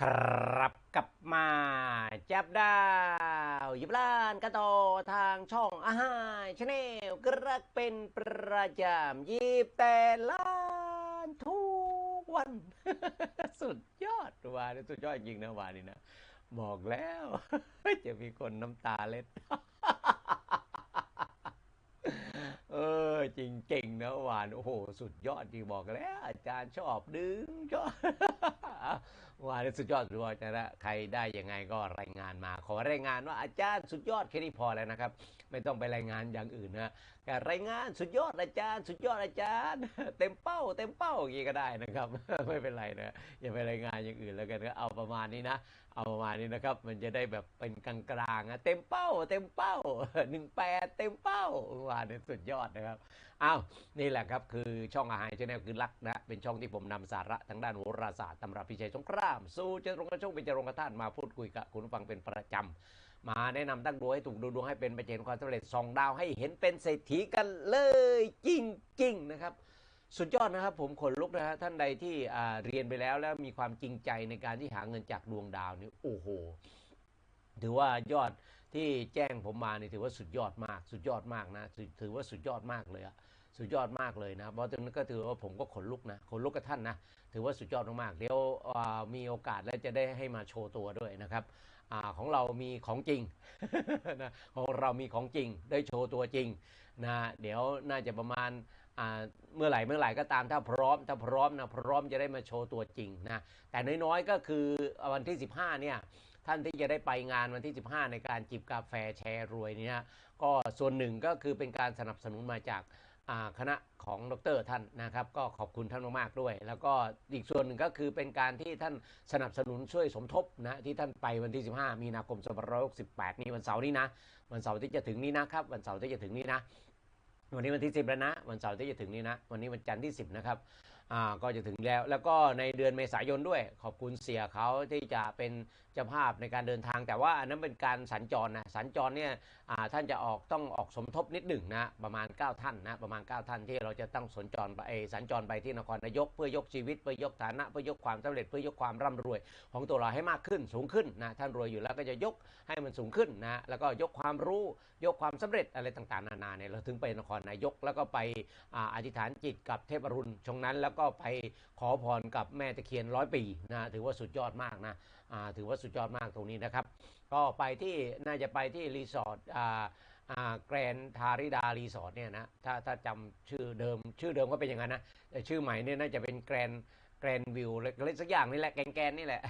ครับกลับมาจับดาวยิบล้านกระโตทางช่องอาหารชาแนลกระเป็นประจำยิบแต่ล้านทุกวัน สุดยอดวานสุดยอดจริงนะวานนี้นะ บอกแล้ว จะมีคนน้ำตาเล็ด เออ จริงๆนะหวาน โอ้โห สุดยอดจริงบอกแล้ว อาจารย์ชอบดึงชอบ ว่าสุดยอดสุดยอดนะ ใครได้ยังไงก็รายงานมา ขอรายงานว่าอาจารย์สุดยอดแค่นี้พอแล้วนะครับ ไม่ต้องไปรายงานอย่างอื่นนะแต่รายงานสุดยอดอาจารย์ สุดยอดอาจารย์ เต็มเป้า เต็มเป้าอย่างนี้ก็ได้นะครับ ไม่เป็นไรนะอย่าไปรายงานอย่างอื่นแล้วกันก็เอาประมาณนี้นะ เอามานี้นะครับ มันจะได้แบบเป็นกลางๆนะเต็มเป้า เต็มเป้าหนึ่งแปดเต็มเป้าว่าเนี่ยสุดยอดนะครับอ้าวนี่แหละครับคือช่องอาหารชาแนลคือรักนะเป็นช่องที่ผมนำสาระทางด้านโหราศาสตร์ตำรับพิชัยสงคราม สู้เจรงกระช่งเป็นเจรงกระท่านมาพูดคุยกับคุณผู้ฟังเป็นประจำมาแนะนำตั้งดวงให้ถูกดูดวงให้เป็นประเจนความสำเร็จสองดาวให้เห็นเป็นเศรษฐีกันเลยจริงๆนะครับ สุดยอดนะครับผมขนลุกนะฮะท่านใดที่เรียนไปแล้วแล้วมีความจริงใจในการที่หาเงินจากดวงดาวนี่โอ้โหถือว่ายอดที่แจ้งผมมานี่ถือว่าสุดยอดมาก สุดยอดมากนะถือว่าสุดยอดมากเลยอะสุดยอดมากเลยนะเพราะตรงนั้นก็ถือว่าผมก็ขนลุกนะขนลุกกับท่านนะถือว่าสุดยอดมากๆเดี๋ยวมีโอกาสแล้วจะได้ให้มาโชว์ตัวด้วยนะครับอของเรามีของจริงนะของเรามีของจริงได้โชว์ตัวจริงนะเดี๋ยวน่าจะประมาณ เมื่อไหร่เมื่อไหร่ก็ตามถ้าพร้อมถ้าพร้อมนะพร้อมจะได้มาโชว์ตัวจริงนะแต่น้อยๆก็คือวันที่ 15เนี่ยท่านที่จะได้ไปงานวันที่ 15 ในการจิบกาแฟแชร์รวยเนี่ยก็ส่วนหนึ่งก็คือเป็นการสนับสนุนมาจากคณะของดรท่านนะครับ ก็ขอบคุณท่านมากๆด้วย แล้วก็อีกส่วนหนึ่งก็คือเป็นการที่ท่านสนับสนุนช่วยสมทบนะที่ท่านไปวันที่ 15 มีนาคม2568 นี้วันเสาร์นี้นะ วันเสาร์ที่จะถึงนี้นะครับ วันเสาร์ที่จะถึงนี้นะ วันนี้วันที่ 10 แล้วนะ วันเสาร์ที่จะถึงนี้นะ วันนี้วันจันทร์ที่ 10 นะครับอ่าก็จะถึงแล้ว แล้วก็ในเดือนเมษายนด้วย ขอบคุณเสียเขาที่จะเป็น เจ้าภาพในการเดินทาง แต่ว่าอันนั้นเป็นการสัญจรนะสัญจรเนี่ยท่านจะออกต้องออกสมทบนิดหนึ่งนะประมาณ 9 ท่านนะประมาณ 9 ท่านที่เราจะต้องสัญจรไปสัญจรไปที่นครนายก เพื่อยกชีวิตเพื่อยกฐานะเพื่อยกความสำเร็จเพื่อยกความร่ำรวย ของตัวเราให้มากขึ้นสูงขึ้นนะท่านรวยอยู่แล้วก็จะยกให้มันสูงขึ้นนะแล้วก็ยกความรู้ยกความสำเร็จอะไรต่างๆ นานาเนี่ยเราถึงไปนครนายก แล้วก็ไปออธิษฐานจิตกับเทพอรุณชงนั้น แล้วก็ไปขอพรกับแม่ตะเคียนร้อยปีนะถือว่าสุดยอดมากนะถือว่าสุดยอดมากตรงนี้นะครับ ก็ไปที่น่าจะไปที่รีสอร์ทแกรนทาริดารีสอร์ทเนี่ยนะถ้าถ้าจำชื่อเดิมชื่อเดิมก็เป็นอย่างนั้นนะแต่ชื่อใหม่เนี่ยน่าจะเป็นแกรนแกรนวิวอะไรสักอย่างนี่แหละแกนแกนนี่แหละ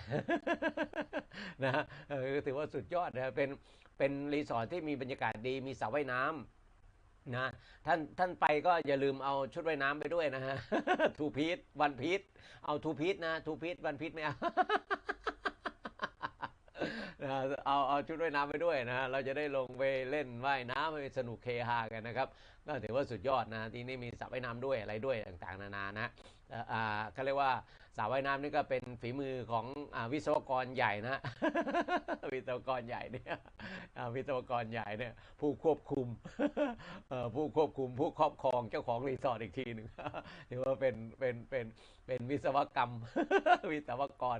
นะฮะเอถือว่าสุดยอดนะเป็นเป็นรีสอร์ทที่มีบรรยากาศดีมีสระว่ายน้ำนะท่านท่านไปก็อย่าลืมเอาชุดว่ายน้ำไปด้วยนะฮะทูพีทวันพีทเอาทูพีทนะทูพีทวันพีทไม่เอานะฮะ เอาเอาชุดว่ายน้ำไปด้วยนะเราจะได้ลงไปเล่นว่ายน้ำให้สนุกเคฮากันนะครับก็ถือว่าสุดยอดนะที่นี่มีสระว่ายน้ำด้วยอะไรด้วยต่างๆ นานานะเอ่าเขาเรียกว่าสระว่ายน้ำนี่ก็เป็นฝีมือของอวิศวกรใหญ่นะวิศวกรใหญ่เนี่ยวิศวกรใหญ่เนี่ยผู้ควบคุมผู้ควบคุมผู้ครอบครองเจ้าของรีสอร์ทอีกทีหนึ่งถือว่าเป็นเป็นเป็น เป็นวิศวกรรม วิศวกร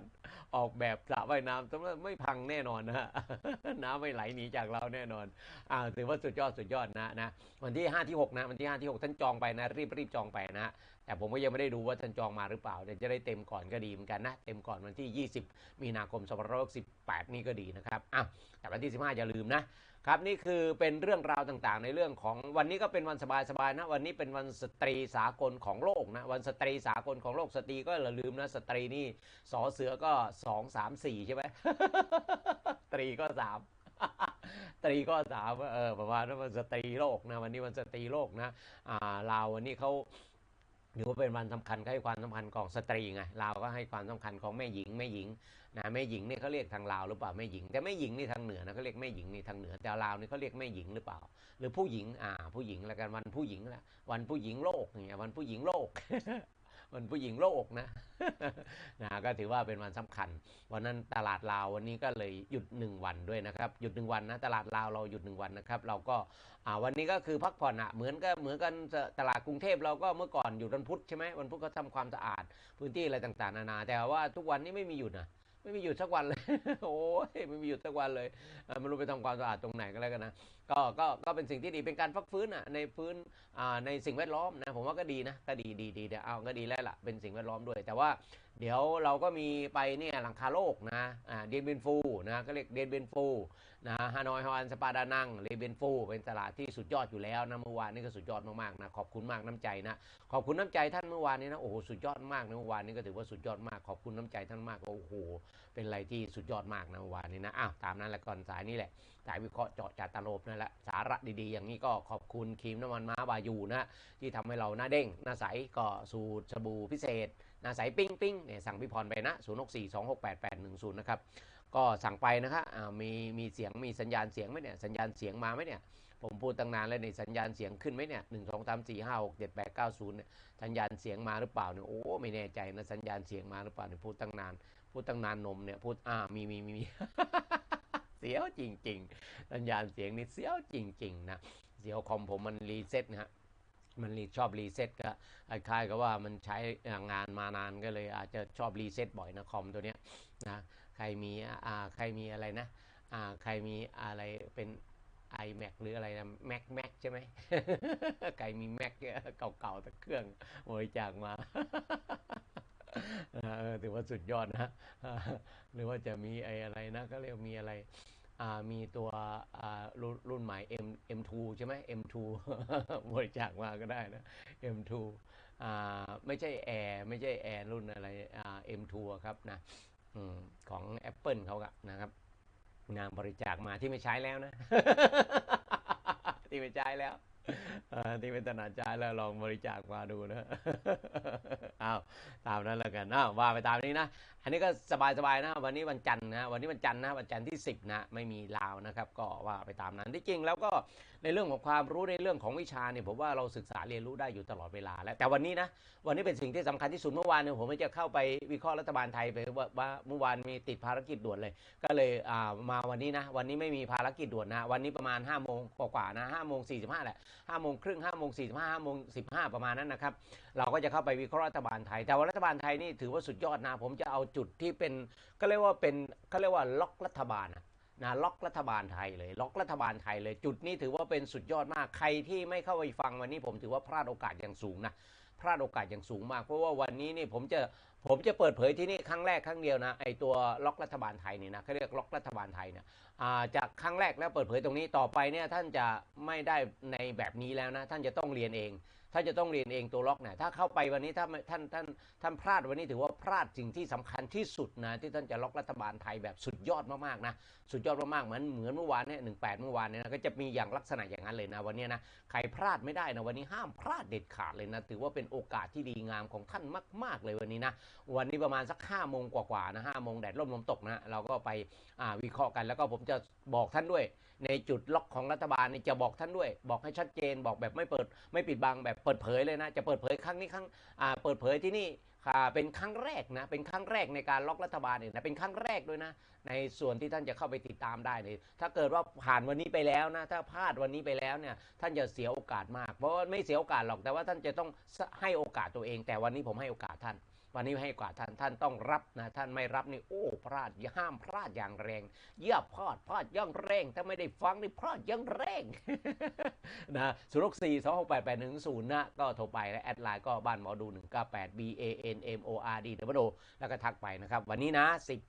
ออกแบบสระว่ายน้ำแต่ว่าไม่พังแน่นอนนะฮะน้ำไม่ไหลหนีจากเราแน่นอนอ่าถือว่าสุดยอดสุดยอดนะนะวันที่ 5 ที่ 6 นะ วันที่ 5 ที่ 6 ท่านจองไปนะ รีบรีบจองไปนะแต่ผมก็ยังไม่ได้ดูว่าท่านจองมาหรือเปล่าเดี๋ยวจะได้เต็มก่อนก็ดีเหมือนกันนะ เต็มก่อนวันที่ 20 มีนาคม2568นี่ก็ดีนะครับอะแต่วันที่ 15 อย่าลืมนะ ครับนี่คือเป็นเรื่องราวต่างๆ ในเรื่องของวันนี้ก็เป็นวันสบายๆนะวันนี้เป็นวันสตรีสากลของโลกนะวันสตรีสากลของโลกสตรีก็อย่าลืมนะสตรีนี่สอเสือก็2 3 4ใช่ไหมตรีก็สามตรีก็สามเออประมาณนั้นวันสตรีโลกนะวันนี้วันสตรีโลกนะอ่าลาววันนี้เขาถือว่าเป็นวันสำคัญให้ความสำคัญของสตรีไงลาวก็ให้ความสำคัญของแม่หญิงแม่หญิง นะแม่หญิงนี่เขาเรียกทางลาวหรือเปล่าแม่หญิง แต่แม่หญิงนี่ทางเหนือนะเขาเรียกแม่หญิงนี่ทางเหนือ แต่ลาวนี่เขาเรียกแม่หญิงหรือเปล่า หรือผู้หญิงอ่าผู้หญิงแล้วกันวันผู้หญิงละวันผู้หญิงโลกอย่างเงี้ยวันผู้หญิงโลกวันผู้หญิงโลกนะนะก็ถือว่าเป็นวันสำคัญวันนั้นตลาดลาววันนี้ก็เลยหยุดหนึ่งวันด้วยนะครับหยุดหนึ่งวันนะตลาดลาวเราหยุดหนึ่งวันนะครับเราก็อ่าวันนี้ก็คือพักผ่อนอะเหมือนก็เหมือนกันตลาดกรุงเทพเราก็เมื่อก่อนหยุดวันพุธใช่ไหมวันพุธเขาทำความสะอาดพื้นที่อะไรต่างๆนานา แต่ว่าทุกวันนี้ไม่มีหยุดนะ ไม่มีหยุดสักวันเลย โอ้ยไม่มีหยุดสักวันเลยไม่รู้ไปทำความสะอาดตรงไหนก็แล้วกันนะ ก็ก็ก็เป็นสิ่งที่ดีเป็นการพักฟื้นอะในพื้นอ่าในสิ่งแวดล้อมนะผมว่าก็ดีนะก็ดีดีดีเดี๋ยวเอาก็ดีแล้วล่ะเป็นสิ่งแวดล้อมด้วย แต่ว่าเดี๋ยวเราก็มีไปเนี่ยหลังคาโลกนะอ่าเดียนเบนฟูนะก็เรียกเดียนเบนฟูนะฮานอยฮออันสปาดานังเลเบนฟูเป็นตลาดที่สุดยอดอยู่แล้วนะเมื่อวานนี้ก็สุดยอดมากๆนะขอบคุณมากน้ำใจนะขอบคุณน้ำใจท่านเมื่อวานนี้นะโอ้โหสุดยอดมากนะเมื่อวานนี้ก็ถือว่าสุดยอดมากขอบคุณน้ำใจท่านมากโอ้โหเป็นอะไรที่สุดยอดมากนะเมื่อวานนี้นะอ้าวตามนั้นแหละก่อนสายนี่แหละ สายวิเคราะห์เจาะจัดตลบนั่นแหละสาระดีๆ อย่างนี้ก็ขอบคุณครีมน้ำมันม้าบายูนะที่ทำให้เราหน้าเด้งหน้าใสก็สูตรสบู่พิเศษหน้าใสปิ้งปิ้งเนี่ยสั่งพี่พรไปนะ0 6 4 2 6 8 8 1 0นะครับก็สั่งไปนะครับมีมีเสียงมีสัญญาณเสียงไหมเนี่ยสัญญาณเสียงมาไหมเนี่ยผมพูดตั้งนานแล้วในสัญญาณเสียงขึ้นไหมเนี่ยหนึ่งสองสามสี่ห้าหกเจ็ดแปดเก้าศูนย์เนี่ยสัญญาณเสียงมาหรือเปล่าเนี่ยโอ้ไม่แน่ใจนะสัญญาณเสียงมาหรือเปล่าเนี่ยพูดตั้งนาน พูดตั้งนานนมเนี่ยพูดอ่ามีมีมีมี สียวจริง ๆ สัญญาณเสียงนี่เสียวจริง ๆ นะเสียวคอมผมมันรีเซ็ตนะฮะมันรีชอบรีเซ็ตก็คล้ายๆกับว่ามันใช้งานมานานก็เลย อาจจะชอบรีเซ็ตบ่อยนะคอมตัวเนี้ยนะใครมีอ่าใครมีอะไรนะอ่าใครมีอะไรเป็น iMac หรืออะไรนะ Mac Mac ใช่ไหมใครมี Mac เนี่ยเก่าๆแต่เครื่องบริจาคมาเออถือว่าสุดยอดนะ หรือว่าจะมีไอ้อะไรนะก็เรียกมีอะไร มีตัวรุ่นรุ่นใหม่ M M2 ใช่ไหม M2 บริจาคมาก็ได้นะ M2 ไม่ใช่แอร์ไม่ใช่แอร์รุ่นอะไร M2 ครับนะอของ Apple เขาอะนะครับนางบริจาคมาที่ไม่ใช้แล้วนะ ที่ไม่ใช้แล้วที่ไม่ถนัดใช้แล้วลองบริจาคมาดูนะ อ้าว ตามนั้นแล้วกันอ้าวว่าไปตามนี้นะ อันนี้ก็สบายๆนะวันนี้วันจันทร์นะวันนี้วันจันทร์นะวันจันทร์ที่ 10นะไม่มีลาวนะครับก็ว่าไปตามนั้นที่จริงแล้วก็ในเรื่องของความรู้ในเรื่องของวิชาเนี่ยผมว่าเราศึกษาเรียนรู้ได้อยู่ตลอดเวลาแล้วแต่วันนี้นะวันนี้เป็นสิ่งที่สำคัญที่สุดเมื่อวานเนี่ยผมจะเข้าไปวิเคราะห์รัฐบาลไทยไปว่าว่าเมื่อวานมีติดภารกิจด่วนเลย ก็เลยอ่ามาวันนี้นะวันนี้ไม่มีภารกิจด่วนนะวันนี้ประมาณ5้าโมงกว่าๆนะห้าโมงสี่สิบห้าแหละห้าโมงครึ่งห้าโมงสี่สิบห้าห้าโมงสิบห้าประมาณนั้นนะครับเราก็จะเข้าไปวิเคราะห์รัฐบาลไทย แต่ว่ารัฐบาลไทยนี่ถือว่าสุดยอดนะผมจะเอาจุดที่เป็นก็เรียกว่าเป็นก็เรียกว่าล็อกรัฐบาลนะล็อกรัฐบาลไทยเลย ล็อกรัฐบาลไทยเลย จุดนี้ถือว่าเป็นสุดยอดมากใครที่ไม่เข้าไปฟังวันนี้ผมถือว่าพลาดโอกาสอย่างสูงนะพลาดโอกาสอย่างสูงมาก เพราะว่าวันนี้นี่ผมจะผมจะเปิดเผยที่นี่ครั้งแรกครั้งเดียวนะไอตัวล็อกรัฐบาลไทยนี่นะเขาเรียกล็อกรัฐบาลไทยเนี่ย จากครั้งแรกแล้วเปิดเผยตรงนี้ต่อไปเนี่ยท่านจะไม่ได้ในแบบนี้แล้วนะ ท่านจะต้องเรียนเอง ท่านจะต้องเรียนเองตัวล็อกเนี่ยถ้าเข้าไปวันนี้ถ้าท่านท่านท่านพลาดวันนี้ถือว่าพลาดสิ่งที่สำคัญที่สุดนะที่ท่านจะล็อกรัฐบาลไทยแบบสุดยอดมากๆนะสุดยอดมากๆเหมือนเหมือนเมื่อวานเนี่ยหนึ่งแปดเมื่อวานเนี่ยนะก็จะมีอย่างลักษณะอย่างนั้นเลยนะวันนี้นะใครพลาดไม่ได้นะวันนี้ห้ามพลาดเด็ดขาดเลยนะถือว่าเป็นโอกาสที่ดีงามของท่านมาก ๆเลยวันนี้นะวันนี้ประมาณสัก5้าโมงกว่าๆนะห้าโมงแดดร่มลมตกนะเราก็ไปวิเคราะห์กันแล้วก็ผมจะบอกท่านด้วย ในจุดล็อกของรัฐบาลนี่จะบอกท่านด้วย บอกให้ชัดเจนบอกแบบไม่เปิด ไม่ปิดบังแบบเปิดเผยเลยนะ จะเปิดเผยครั้งนี้ครั้งอ่าเปิดเผยที่นี่อ่าเป็นครั้งแรกนะเป็นครั้งแรกในการล็อกรัฐบาลเนี่ยนะเป็นครั้งแรกด้วยนะ ในส่วนที่ท่านจะเข้าไปติดตามได้เนี่ยถ้าเกิดว่าผ่านวันนี้ไปแล้วนะ ถ้าพลาดวันนี้ไปแล้วเนี่ยท่านจะเสียโอกาสมาก เพราะว่าไม่เสียโอกาสหรอกแต่ว่าท่านจะต้องให้โอกาสตัวเอง แต่วันนี้ผมให้โอกาสท่าน วันนี้ให้โอกาท่านท่านต้องรับนะท่านไม่รับนี่โอ้พลาดอย่าห้ามพลาดอย่างแรงอย่าพลาดพลาดอยังแรงถ้าไม่ได้ฟังนี่พลาดอยังแรงนะศูนย์หกสี่สองหกแปดแปดหนึ่งศูนย์นะก็โทรไปและแอดไลน์ก็บ้านหมอดูหนึ่งเก้าแปด B A N M O R D เดบโดแล้วก็ทักไปนะครับ วันนี้นะสิบ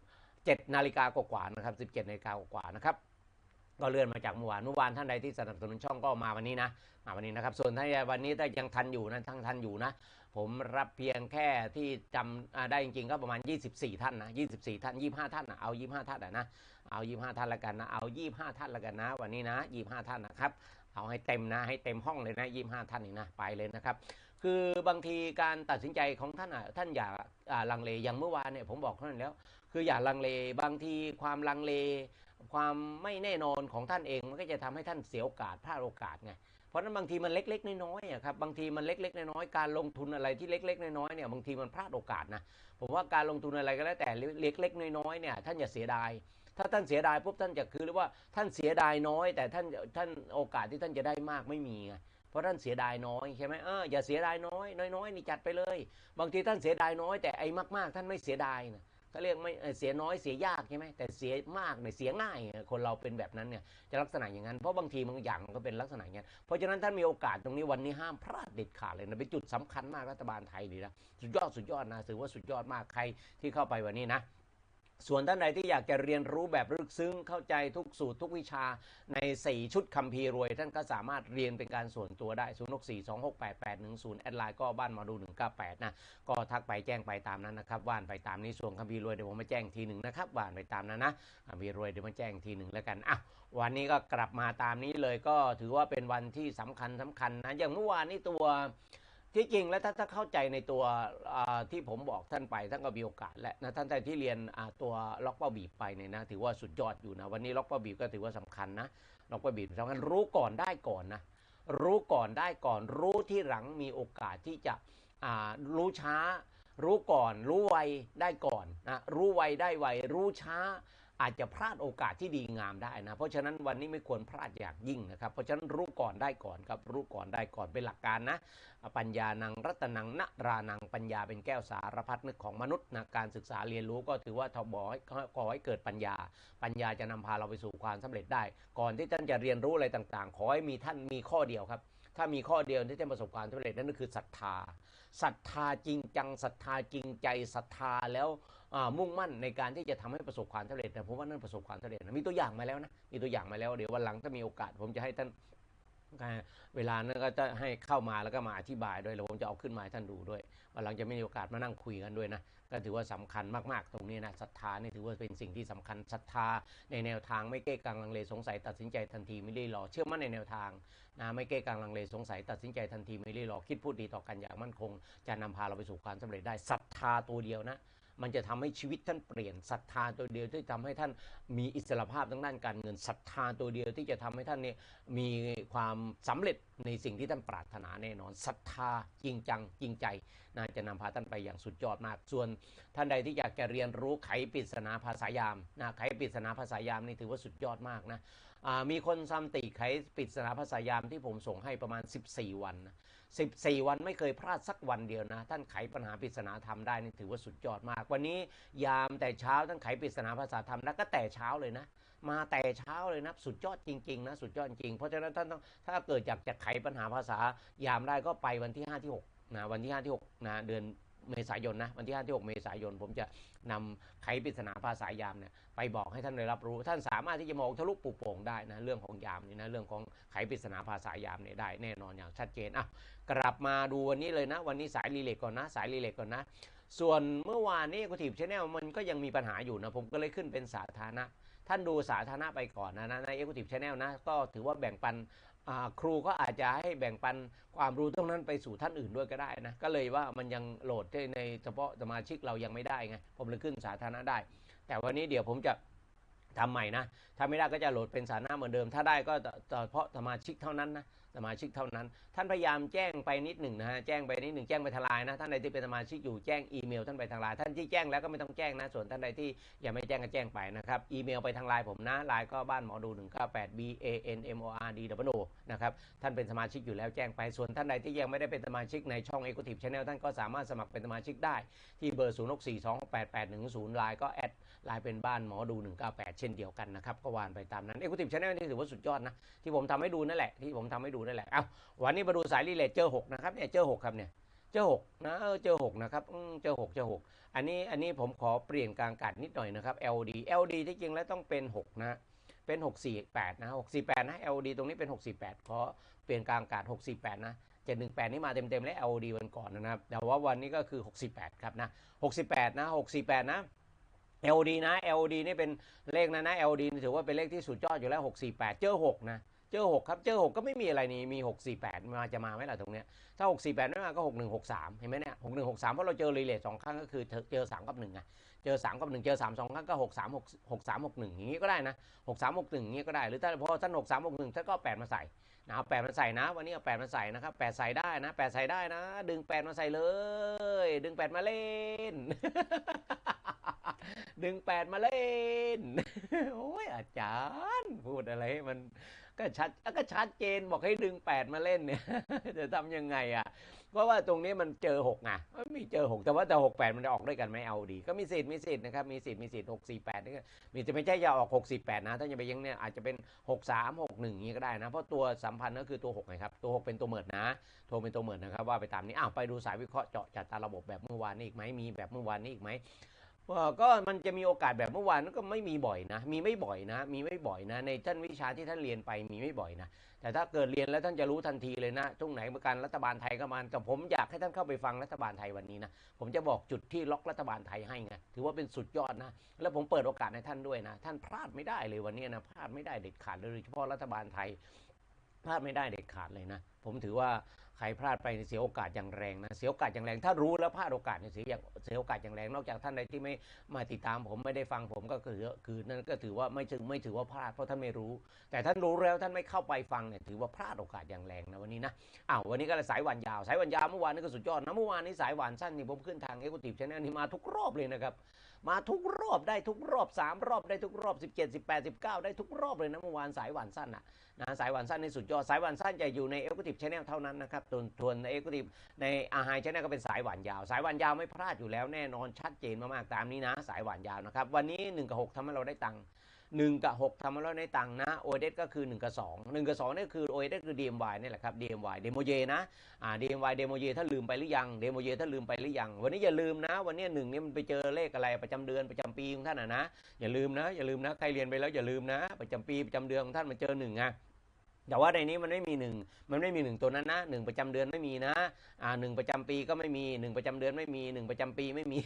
เจ็ดนาฬิกากว่านะครับสิบเจ็ดนาฬิกากว่านะครับก็เลื่อนมาจากเมื่อวานเมื่อวานท่านใดที่สนับสนุนช่องก็มาวันนี้นะมาวันนี้นะครับ ส่วนท่านใดวันนี้ถ้ายังทันอยู่นะทั้งทันอยู่นะ ผมรับเพียงแค่ที่จำได้จริงๆก็ประมาณ 24 ท่านนะ24 ท่าน 25 ท่านนะเอา 25 ท่านอะนะเอา 25 ท่านละกันนะเอา 25 ท่านละกันนะ วันนี้นะ 25 ท่านนะครับเอาให้เต็มนะให้เต็มห้องเลยนะ25 ท่านนี่นะไปเลยนะครับ คือบางทีการตัดสินใจของท่านอะท่านอย่าลังเลอย่างเมื่อวานเนี่ยผมบอกท่านแล้ว คืออย่าลังเลบางทีความลังเล ความไม่แน่นอนของท่านเองมันก็จะทำให้ท่านเสียโอกาสพลาดโอกาสไง เพราะนั้นบางทีมันเล็ก ๆ น้อยๆอะครับบางทีมันเล็ก ๆ น้อยๆการลงทุนอะไรที่เล็ก ๆ น้อยๆเนี่ยบางทีมันพลาดโอกาสนะผมว่าการลงทุนอะไรก็แล้วแต่เล็ก ๆ น้อยๆเนี่ยท่านอย่าเสียดาย ถ้าท่านเสียดายปุ๊บท่านจะคือเรียกว่าท่านเสียดายน้อย แต่ท่านท่านโอกาสที่ท่านจะได้มากไม่มีไงเพราะท่านเสียดายน้อยใช่ไหมเอออย่าเสียดายน้อยน้อยๆนี่จัดไปเลย บางทีท่านเสียดายน้อยแต่ไอ้มากๆ ท่านไม่เสียดายนะ เขาเรียกไม่เสียน้อยเสียยากใช่ไหมแต่เสียมากเนี่ยเสียง่าย คนเราเป็นแบบนั้นเนี่ยจะลักษณะอย่างนั้นเพราะบางทีบางอย่างมันก็เป็นลักษณะอย่างนั้นเพราะฉะนั้นท่านมีโอกาสตรงนี้วันนี้ห้ามพลาดเด็ดขาดเลยนะเป็นจุดสำคัญมากรัฐบาลไทยนี่นะสุดยอดสุดยอดนะถือว่าสุดยอดมากใครที่เข้าไปวันนี้นะ ส่วนท่านใดที่อยากจะเรียนรู้แบบลึกซึ้งเข้าใจทุกสูตรทุกวิชาใน 4 ชุดคัมภีร์รวย ท่านก็สามารถเรียนเป็นการส่วนตัวได้ 0 6 4 2 6 8 8 1 0 แอดไลน์ก็บ้านมาดู 198 นะ ก็ทักไปแจ้งไปตามนั้นนะครับ ว่านไปตามนี้ส่วนคัมภีร์รวยเดี๋ยวผมมาแจ้งทีหนึ่งนะครับว่านไปตามนั้นนะคัมภีร์รวยเดี๋ยวมาแจ้งทีหนึ่งแล้วกันอะวันนี้ก็กลับมาตามนี้เลยก็ถือว่าเป็นวันที่สำคัญสำคัญนะอย่างเมื่อวานนี้ตัว ที่จริงแล้วถ้าถ้าเข้าใจในตัวที่ผมบอกท่านไปท่านก็มีโอกาสและนะท่านใดที่เรียนตัวล็อกเป้าบีบไปเนี่ยนะถือว่าสุดยอดอยู่นะวันนี้ล็อกเป้าบีบก็ถือว่าสำคัญนะล็อกเป้าบีบสำคัญรู้ก่อนได้ก่อนนะรู้ก่อนได้ก่อน รู้ที่หลังมีโอกาสที่จะรู้ช้า รู้ก่อน รู้ไวได้ก่อนนะรู้ไวได้ไวรู้ช้า อาจจะพลาดโอกาสที่ดีงามได้นะ เพราะฉะนั้นวันนี้ไม่ควรพลาดอย่างยิ่งนะครับ เพราะฉะนั้นรู้ก่อนได้ก่อนครับ รู้ก่อนได้ก่อนเป็นหลักการนะ ปัญญานังรัตนังนรานังปัญญาเป็นแก้วสารพัดนึกของมนุษย์นะการศึกษาเรียนรู้ก็ถือว่าทบอให้ก่อให้เกิดปัญญา ปัญญาจะนำพาเราไปสู่ความสำเร็จได้ ก่อนที่ท่านจะเรียนรู้อะไรต่างๆ ขอให้มีท่านมีข้อเดียวครับถ้ามีข้อเดียวที่จะประสบความสำเร็จนั่นก็คือศรัทธาศรัทธาจริงจังศรัทธาจริงใจศรัทธาแล้ว มุ่งมั่นในการที่จะทำให้ประสบความสำเร็จแต่ผมว่านั่นประสบความสำเร็จนะมีตัวอย่างมาแล้วนะมีตัวอย่างมาแล้วเดี๋ยววันหลังถ้ามีโอกาส ผมจะให้ท่านเวลานั้นก็จะให้เข้ามาแล้วก็มาอธิบายด้วยแล้วผมจะเอาขึ้นมาให้ท่านดูด้วยวันหลังจะไม่มีโอกาสมานั่งคุยกันด้วยนะก็ถือว่าสำคัญมากๆ ตรงนี้นะศรัทธานี่ถือว่าเป็นสิ่งที่สำคัญศรัทธาในแนวทางไม่เก้กังลังเลสงสัยตัดสินใจทันทีไม่ได้รอเชื่อมั่นในแนวทางนะไม่เก้กังลังเลสงสัยตัดสินใจทันทีไม่ได้รอคิดพูดดีต่อกันอย่างมั่นคง จะนำพาเราไปสู่ความสำเร็จได้ศรัทธาตัวเดียวนะ มันจะทำให้ชีวิตท่านเปลี่ยนศรัทธาตัวเดียวที่ทำให้ท่านมีอิสรภาพทางด้านการเงินศรัทธาตัวเดียวที่จะทำให้ท่านเนี่ยมีความสำเร็จในสิ่งที่ท่านปรารถนาแน่นอนศรัทธาจริงจังจริงใจน่าจะนำพาท่านไปอย่างสุดยอดมาก ส่วนท่านใดที่อยากจะเรียนรู้ไขปริศนาภาษายามนะไขปริศนาภาษายามนี่ถือว่าสุดยอดมากนะมีคนซ้ำติไขปริศนาภาษายามที่ผมส่งให้ประมาณ 14 วันนะ 14 วันไม่เคยพลาดสักวันเดียวนะ ท่านไขปัญหาปริศนาธรรมได้นี่ถือว่าสุดยอดมาก วันนี้ยามแต่เช้าท่านไขปริศนาภาษาธรรมแล้วก็แต่เช้าเลยนะ มาแต่เช้าเลยนะสุดยอดจริงๆนะสุดยอดจริงเพราะฉะนั้นท่านต้องถ้าเกิดอยากจะไขปัญหาภาษายามได้ก็ไปวันที่5ที่6นะวันที่5ที่6นะเดือน เมษายนนะวันที่5ที่ 6 เมษายน ผมจะนำไขปริศนาภาษายามเนี่ยไปบอกให้ท่านได้รับรู้ ท่านสามารถที่จะมองทะลุปลุโป่งได้นะเรื่องของยามนี่นะเรื่องของไขปริศนาภาษายามเนี่ยได้แน่นอนอย่างชัดเจนอะกลับมาดูวันนี้เลยนะ วันนี้สายรีเลทก่อนนะ สายรีเลทก่อนนะ ส่วนเมื่อวานนี้กูทีบชแนลมันก็ยังมีปัญหาอยู่นะผมก็เลยขึ้นเป็นสาธารณะท่านดูสาธารณะไปก่อนนะนะในเอ็กซ์ทีฟชแนลนะก็ถือว่าแบ่งปัน ครูก็อาจจะให้แบ่งปันความรู้ตรงนั้นไปสู่ท่านอื่นด้วยก็ได้นะ ก็เลยว่ามันยังโหลดในเฉพาะสมาชิกเรายังไม่ได้ไง ผมเลยขึ้นสาธารณะได้ แต่วันนี้เดี๋ยวผมจะ ทำใหม่นะ ถ้าไม่ได้ก็จะโหลดเป็นสาระเหมือนเดิม ถ้าได้ก็เฉพาะสมาชิกเท่านั้นนะ สมาชิกเท่านั้น ท่านพยายามแจ้งไปนิดหนึ่งนะฮะ แจ้งไปนิดหนึ่งแจ้งไปทางไลน์นะ ท่านใดที่เป็นสมาชิกอยู่แจ้งอีเมลท่านไปทางไลน์ ท่านที่แจ้งแล้วก็ไม่ต้องแจ้งนะ ส่วนท่านใดที่ยังไม่แจ้งก็แจ้งไปนะครับ อีเมลไปทางไลน์ผมนะ ไลน์ก็บ้านหมอดู198 b a n m o r d w o นะครับ ท่านเป็นสมาชิกอยู่แล้วแจ้งไป ส่วนท่านใดที่ยังไม่ได้เป็นสมาชิกในช่อง e x e c u t i v e Channel ท่านก็สามารถสมัครเป็นสมาชิกได้ที่เบอร์ 0 6 4 2 8 8 1 0ไลน์ก็แอด ไลน์เป็นบ้านหมอดู 198 เช่นเดียวกันนะครับ ก็วานไปตามนั้น e x e c u t i v e Channel นี่ถือว่าสุดยอดนะ ที่ผมทำให้ดูนั่นแหละ ที่ผมทำให้ดูนั่นแหละ เอ้าวันนี้มาดูสายรีเลทเจอ6นะครับเนี่ยเจอ6ครับเนี่ยเจอ6นะเออเจอ6นะครับเจอ6เจอ6อันนี้อันนี้ผมขอเปลี่ยนกลางกัดนิดหน่อยนะครับ LD LD ที่จริงแล้วต้องเป็น 6 นะเป็น 648 นะ 648 นะ LD ตรงนี้เป็น 648 ขอเปลี่ยนกลางอากาศ 648 นะ 718 นี่มาเต็มๆ แล้ว LD วันก่อนนะครับ แต่ว่าวันนี้ก็คือ 68 ครับนะ 68 นะ 68 นะ LD นะ LD นี่เป็นเลขนะนะ LD ถือว่าเป็นเลขที่สุดยอดอยู่แล้ว 648 เจอ 6 นะ เจอ 6 ครับ เจอ 6 ก็ไม่มีอะไรนี่ มี 648 มาจะมาไหมล่ะตรงเนี้ย ถ้า 648 ไม่มาก็ 6163 เห็นไหมเนี่ย 6163 เพราะเราเจอรีเลทสองครั้งก็คือเจอ 3 กับ 1 ไง เจอ 3 กับ 1 เจอ 3 2 ครั้งก็ 63 6361 อย่างนี้ก็ได้นะ 63 61อย่างนี้ก็ได้ หรือถ้าพอท่าน63 61ท่านก็ 8 มาใส่นะเอา8มาใส่นะ วันนี้เอา8มาใส่นะครับ8ใส่ได้นะ8ใส่ได้นะ ดึง8มาใส่เลย ดึง8มาเล่น ดึง8มาเล่น โอ้ยอาจารย์ พูดอะไรมันก็ชัดก็ชัดเจนบอกให้ดึง8มาเล่นเนี่ย จะทำยังไงอะ เพราะว่าตรงนี้มันเจอ6ไงเอ้ยมีเจอ6แต่ว่าแต่6 8มันจะออกด้วยกันไหมเอาดี ก็มีสิทธิ์มีสิทธิ์นะครับ มีสิทธิ์มีสิทธิ์6 4 8นี่ก็มีจะไม่ใช่จะออก6 4 8นะ ถ้าจะไปยังเนี่ยอาจจะเป็น6 3 6 1อย่างนี้ก็ได้นะ เพราะตัวสัมพันธ์ก็คือตัว6ไงครับ ตัว6เป็นตัวเหมิดนะโทรเป็นตัวเหมือนะครับ ว่าไปตามนี้อ้าวไปดูสายวิเคราะห์เจาะจัดตาระบบแบบเมื่อวานนี้อีกไหมมีแบบเมื่อวานนี้อีกไหม ก็มันจะมีโอกาสแบบเมื่อวานก็ไม่มีบ่อยนะ มีไม่บ่อยนะ มีไม่บ่อยนะ ในท่านวิชาที่ท่านเรียนไปมีไม่บ่อยนะ แต่ถ้าเกิดเรียนแล้วท่านจะรู้ทันทีเลยนะตรงไหนประกันรัฐบาลไทยก็มาแต่ผมอยากให้ท่านเข้าไปฟังรัฐบาลไทยวันนี้นะ ผมจะบอกจุดที่ล็อกรัฐบาลไทยให้ไง ถือว่าเป็นสุดยอดนะ แล้วผมเปิดโอกาสให้ท่านด้วยนะ ท่านพลาดไม่ได้เลยวันนี้นะ พลาดไม่ได้เด็ดขาดโดยเฉพาะรัฐบาลไทย พลาดไม่ได้เด็ดขาดเลยนะ ผมถือว่า ใครพลาดไปเสียโอกาสอย่างแรงนะเสียโอกาสอย่างแรง ถ้ารู้แล้วพลาดโอกาสเนี่ยเสียอย่างเสียโอกาสอย่างแรงนอกจากท่านใดที่ไม่มาติดตามผมไม่ได้ฟังผมก็คือคือนั่นก็ถือว่าไม่ถึงไม่ถือว่าพลาดเพราะท่านไม่รู้ แต่ท่านรู้แล้วท่านไม่เข้าไปฟังเนี่ยถือว่าพลาดโอกาสอย่างแรงนะวันนี้นะอ้าววันนี้ก็เลยสายวานยาวสายวานยาวเมื่อวานนี่ก็สุดยอดนะเมื่อวานนี้สายวานสั้นนี่ผมขึ้นทางเอ็กซ์คูทีฟชแนลนี่มาทุกรอบเลยนะครับมาทุกรอบได้ทุกรอบ 3 รอบได้ทุกรอบ 17 18 19 ได้ทุกรอบเลยนะเมื่อวานสายวานสั้นอะนะสายวานสั้นในสุดยอดสายวานสั้นจะอยู่ในเอ็กซ์คูทีฟชแนลเท่านั้นนะครับส่วนส่วนในเอ็กซ์คูทีในอาหารชแนลก็เป็นสายหวานยาว สายหวานยาวไม่พลาดอยู่แล้วแน่นอนชัดเจนมากๆตามนี้นะ สายหวานยาวนะครับ วันนี้1กับ6ทำให้เราได้ตังค์1กับ6ทำให้เราได้ตังค์นะโอเดก็คือ1กับ2 1กับ2นี่คือโอเดคือ DMY นี่แหละครับ DMY เดโมเยนะอ่า DMY เดโมเยถ้าลืมไปหรือยังเดโมเยถ้าลืมไปหรือยัง วันนี้อย่าลืมนะ วันนี้หนึ่งนี่มันไปเจอเลขอะไรประจำเดือนประจำปีของท่านนะนะอย่าลืมนะอย่าลืมนะใครเรียนไปแล้วอย่าลืมนะ ประจำปีประจำเดือนของท่านมันเจอหนึ่งไง แต่ว่าในนี้มันไม่มีหนึ่งมันไม่มีหนึ่งตัวนั้นนะหนึ่งประจำเดือนไม่มีนะอ่าหนึ่งประจำปีก็ไม่มีหนึ่งประจำเดือนไม่มีหนึ่งประจำปีไม่มี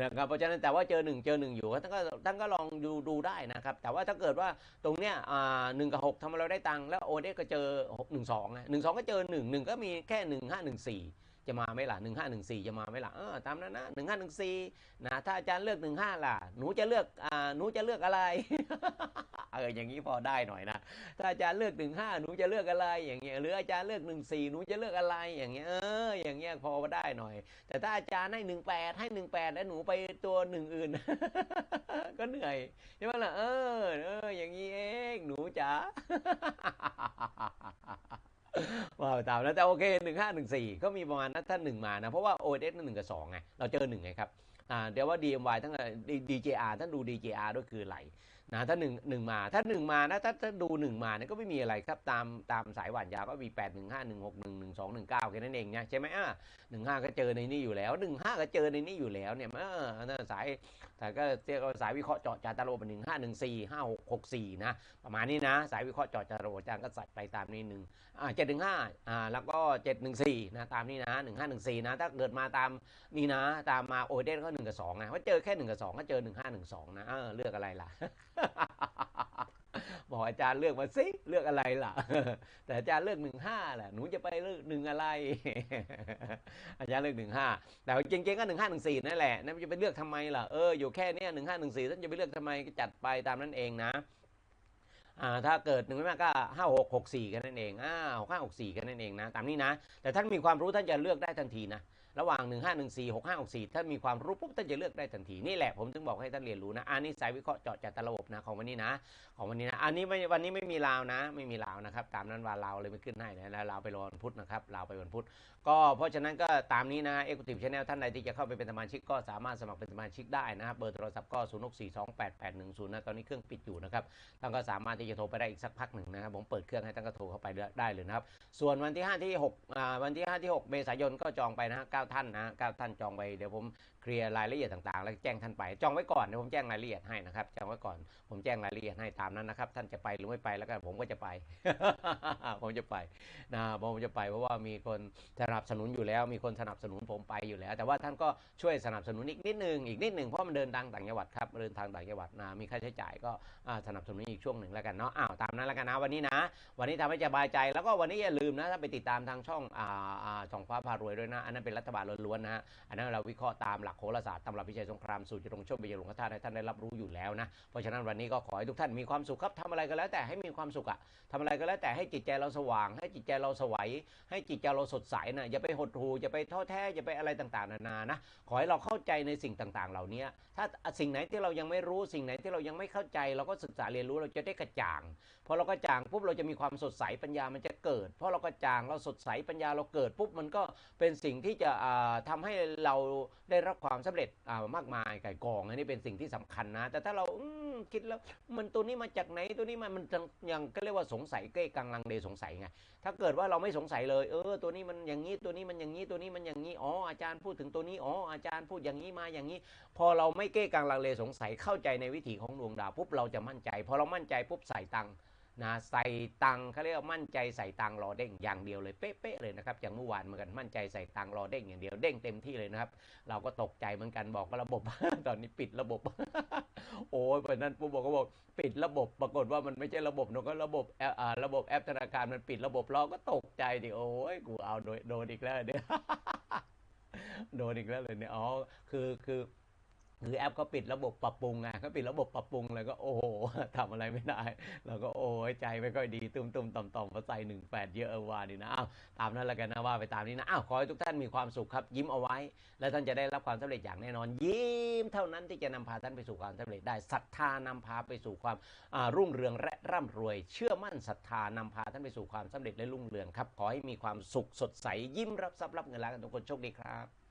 นะครับเพราะฉะนั้นแต่ว่าเจอหนึ่งเจอหนึ่งอยู่ท่านก็ท่านก็ลองดูดูได้นะครับ แต่ว่าถ้าเกิดว่าตรงเนี้ยอ่าหนึ่งกับหกทำให้เราได้ตังค์แล้วโอเดก็เจอหนึ่งสองหนึ่งสองก็เจอหนึ่งหนึ่งก็มีแค่หนึ่งห้าหนึ่งสี่ จะมาไหมล่ะหนึ่งห้าหนึ่งสี่จะมาไหมล่ะเออตามนั้นนะหนึ่งห้าหนึ่งสี่นะถ้าอาจารย์เลือกหนึ่งห้าล่ะ หนูจะเลือกอ่าหนูจะเลือกอะไรเอออย่างนี้พอได้หน่อยนะถ้าอาจารย์เลือกหนึ่งห้าหนูจะเลือกอะไรอย่างเงี้ยหรืออาจารย์เลือกหนึ่งสี่หนูจะเลือกอะไรอย่างเงี้ยเอออย่างเงี้ยพอได้หน่อย แต่ถ้าอาจารย์ให้หนึ่งแปดให้หนึ่งแปดแล้วหนูไปตัวหนึ่งอื่น ก็เหนื่อยใช่ไหมล่ะเออเอออย่างนี้เองหนูจ๋า ว้าวตามแล้วแต่โอเคหนึ่งห้าหนึ่งสี่ก็มีประมาณนั้นถ้าหนึ่งมานะ เพราะว่า OS หนึ่งกับสองไง เราเจอหนึ่งไงครับอ่าเดี๋ยวว่า DMY ทั้ง DJR ท่านดู DJR ด้วยคือไหลนะถ้าหนึ่งหนึ่งมาถ้าหนึ่งมานะถ้าถ้าดูหนึ่งมาเนี่ยก็ไม่มีอะไรครับตามตามสายหวานยาก็มีแปดหนึ่งห้าหนึ่งหกหนึ่งหนึ่งสองหนึ่งเก้าแค่นั้นเองเนี่ยใช่ไหมอะหนึ่งห้าก็เจอในนี้อยู่แล้วหนึ่งห้าก็เจอในนี้อยู่แล้วเนี่ยเออนั่นสาย แต่ก็เรียกว่าสายวิเคราะห์เจาะจาตาโลเป็นหนึ่งห้าหนึ่งสี่ห้าหกหกสี่นะประมาณนี้นะ สายวิเคราะห์เจาะจาโรอาจารย์ก็ใส่ไปตามนี้หนึ่งอ่าเจ็ดหนึ่งห้าอ่าแล้วก็เจ็ดหนึ่งสี่นะตามนี้นะหนึ่งห้าหนึ่งสี่นะถ้าเกิดมาตามนี่นะ ตามมาโอเดนก็หนึ่งกับสองนะว่าเจอแค่หนึ่งกับสองก็เจอหนึ่งห้าหนึ่งสองนะเออเลือกอะไรล่ะ บอกอาจารย์เลือกมาสิเลือกอะไรล่ะ แต่อาจารย์เลือกหนึ่งห้าแหละหนูจะไปเลือกหนึ่งอะไร อาจารย์เลือกหนึ่งห้าแต่จริงๆก็หนึ่งห้าหนึ่งสี่นั่นแหละนั่นจะไปเลือกทำไมล่ะเอออยู่แค่นี้หนึ่งห้าหนึ่งสี่ท่านจะไปเลือกทำไมก็จัดไปตามนั้นเองนะอ่าถ้าเกิดหนึ่งไม่มากก็ห้าหกหกสี่กันนั่นเองอ้าวห้าหกสี่กันนั่นเองนะตามนี้นะ แต่ท่านมีความรู้ท่านจะเลือกได้ทันทีนะ ระหว่าง 1 5 1 4 6 5 6 4 ถ้ามีความรู้ปุ๊บท่านจะเลือกได้ทันทีนี่แหละผมถึงบอกให้ท่านเรียนรู้นะอันนี้สายวิเคราะห์เจาะจัดระบบนะของวันนี้นะ ของวันนี้นะอันนี้วันนี้ไม่มีลาวนะ ไม่มีลาวนะครับ ตามนั้นว่าลาวเลยไม่ขึ้นให้นะลาวไปรอวันพุธนะครับลาวไปวันพุธก็เพราะฉะนั้นก็ตามนี้นะเอ็กซ์คูทีฟชาแนลท่านใดที่จะเข้าไปเป็นสมาชิกก็สามารถสมัครเป็นสมาชิกได้นะครับเบอร์โทรศัพท์ก็0 6 4 2 8 8 1 0นะตอนนี้เครื่องปิดอยู่นะครับท่านก็สามารถที่จะโทรไปได้อีกสักพักหนึ่งนะครับผมเปิดเครื่องให้ท่านก็โทรเข้าไปได้เลยนะครับส่วนวันที่5ที่6อ่าวันที่5ที่ 6 เมษายนก็จองไปนะฮะ9 ท่านนะ9ท่านจองไปเดี๋ยวผม เคลียร์รายละเอียดต่างๆ แล้วแจ้งท่านไปจองไว้ก่อนเดี๋ยวผมแจ้งรายละเอียดให้นะครับจองไว้ก่อนผมแจ้งรายละเอียดให้ตามนั้นนะครับ ท่านจะไปหรือไม่ไปแล้วกันผมก็จะไป ผมจะไปนะผมจะไปเพราะว่ามีคนสนับสนุนอยู่แล้ว มีคนสนับสนุนผมไปอยู่แล้ว แต่ว่าท่านก็ช่วยสนับสนุนอีกนิดนึงอีกนิดนึงเพราะมันเดินทางต่างจังหวัดครับเดินทางต่างจังหวัดนะมีค่าใช้จ่ายก็สนับสนุนอีกช่วงหนึ่งแล้วกันเนาะอ้าวตามนั้นแล้วกันนะวันนี้นะ วันนี้ทำให้สบายใจ แล้วก็วันนี้อย่าลืมนะถ้าไปติดตามทางช่องอ่าอ่าช่องฟ้าพารวยด้วยนะอันนั้นเป็นรัฐบาลล้วนๆนะฮะอันนั้นเราวิเคราะห์ตามหลักลักโหราศาสตร์ตำรับพิชัยสงครามสูตรจรงโชคบิยหลวงคธาตุให้ท่านได้รับรู้อยู่แล้วนะเพราะฉะนั้นวันนี้ก็ขอให้ทุกท่านมีความสุขครับทำอะไรก็แล้วแต่ให้มีความสุขอะทำอะไรก็แล้วแต่ให้จิตใจเราสว่าง ให้จิตใจเราสวัยให้จิตใจเราสดใสนะอย่าไปหดหู่อย่าไปท้อแท้อย่าไปอะไรต่างๆนานานะขอให้เราเข้าใจในสิ่งต่างๆ เหล่านี้ถ้าสิ่งไหนที่เรายังไม่รู้สิ่งไหนที่เรายังไม่เข้าใจ เราก็ศึกษาเรียนรู้เราจะได้กระจ่างพอเรากระจ่างปุ๊บเราจะมีความสดใสปัญญามันจะเกิดพราะเรากระจ่างเราสดใสปัญญาเราเกิดปุ๊บมันก็เป็นสิ่งที่จะอ่าให้เราได้รับความสำเร็จอ่ามากมายไก่กองอันนี้เป็นสิ่งที่สำคัญนะ แต่ถ้าเราคิดแล้วมันตัวนี้มาจากไหนตัวนี้มันมันยังยังก็เรียกว่าสงสัยเก้กังลังเลสงสัยไงถ้าเกิดว่าเราไม่สงสัยเลย เออ ตัวนี้มันอย่างนี้ตัวนี้มันอย่างนี้ตัวนี้มันอย่างนี้อ๋ออาจารย์พูดถึงตัวนี้อ๋ออาจารย์พูดอย่างนี้มาอย่างนี้ พอเราไม่เก้กังลังเลสงสัยเข้าใจในวิถีของดวงดาวปุ๊บเราจะมั่นใจพอเรามั่นใจปุ๊บใส่ตังค์ นะใส่ตังเขาเรียกว่ามั่นใจใส่ตังรอเด้งอย่างเดียวเลยเป๊ะๆเลยนะครับอย่างเมื่อวานเหมือนกันมั่นใจใส่ตังรอเด้งอย่างเดียวเด้งเต็มที่เลยนะครับ เราก็ตกใจเหมือนกันบอกว่าระบบ ตอนนี้ปิดระบบ โอ้ยเพราะนั้นปุ๊บอกก็บอกปิดระบบปรากฏว่ามันไม่ใช่ระบบเนก็ระบบแอประบบแอปธนาคารมันปิดระบบเราก็ตกใจดิโอ้ยกูเอาโดนโดนอีกแล้วเนี่ยโดนอีกแล้วเลยเนี่ยอ๋อคือคือ คือแอปก็ปิดระบบปรับปรุงไงก็ปิดระบบปรับปรุงแล้วก็โอ้โหทำอะไรไม่ได้เราก็โอ้ยใจไม่ค่อยดีตุ้มตุ้มต่อมต่อมพอใส่หนึ่งแปดเยอะเออว่าดีนะอ้าวตามนั้นแล้วกันนะว่าไปตามนี้นะอ้าวขอให้ทุกท่านมีความสุขครับยิ้มเอาไว้ แล้วท่านจะได้รับความสำเร็จอย่างแน่นอน ยิ้มเท่านั้นที่จะนำพาท่านไปสู่ความสำเร็จได้ศรัทธานำพาไปสู่ความรุ่งเรืองและร่ำรวย เชื่อมั่นศรัทธานำพาท่านไปสู่ความสำเร็จและรุ่งเรืองครับขอให้มีความสุขสดใสยิ้มรับทรัพย์รับเงินล้านกันทุกคนโชคดีครับ